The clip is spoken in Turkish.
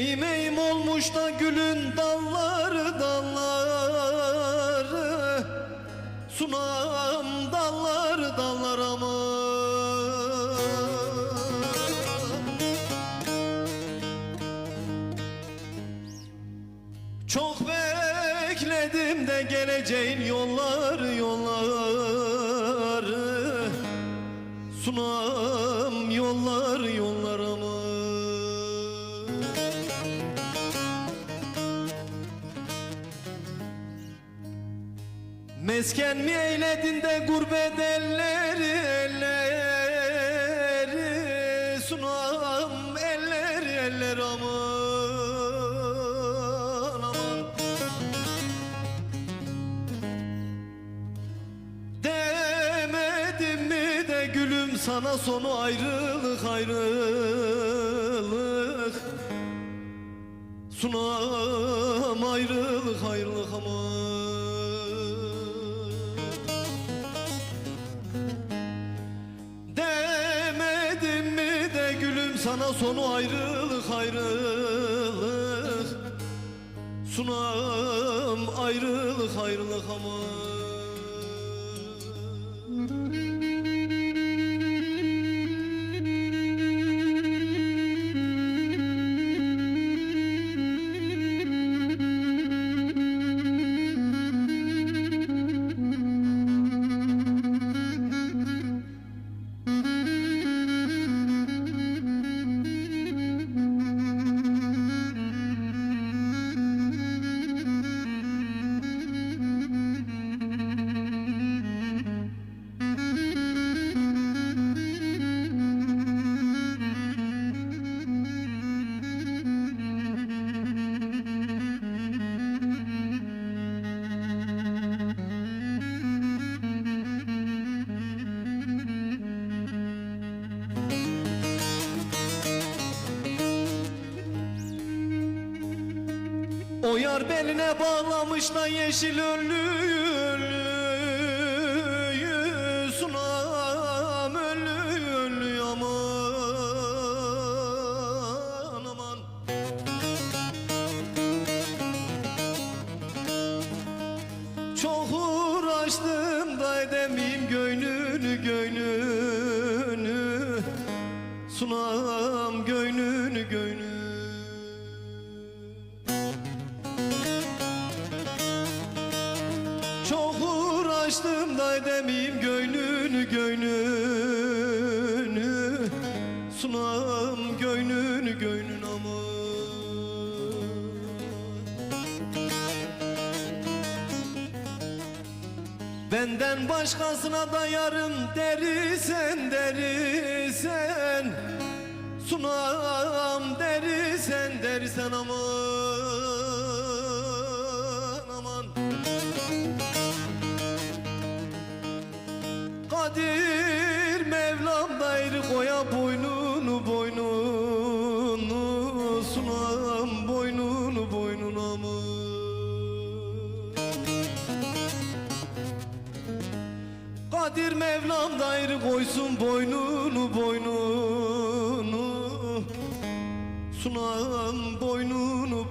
Eğim olmuş da gülün dalları dalları. Sunam dalları dallar ama. Çok bekledim de geleceğin yollar yolları. Sunam yollar yollar Mesken mi eyledin de gurbet elleri elleri? Sunam elleri eller aman aman. Demedim mi de gülüm sana sonu ayrılık ayrılık? Sunam ayrılık ayrılık aman sonu ayrılık ayrılık. Sunam ayrılık ayrılık aman O yar beline bağlamış da yeşil önlüğü Sunam önlüğü aman aman. Çok uğraştım da edemeyim göynünü göynünü Sunam göynünü göynünü uğraştım da edemeyim göynünü göynünü Sunam göynünü göynün ama Benden başkasına da yarım derisen derisen. Sunam derisen derisen aman Kadir Mevlam daire koya boynunu boynunu Sunam boynunu boynuna mı? Kadir Mevlam daire koysun boynunu boynunu Sunam boynunu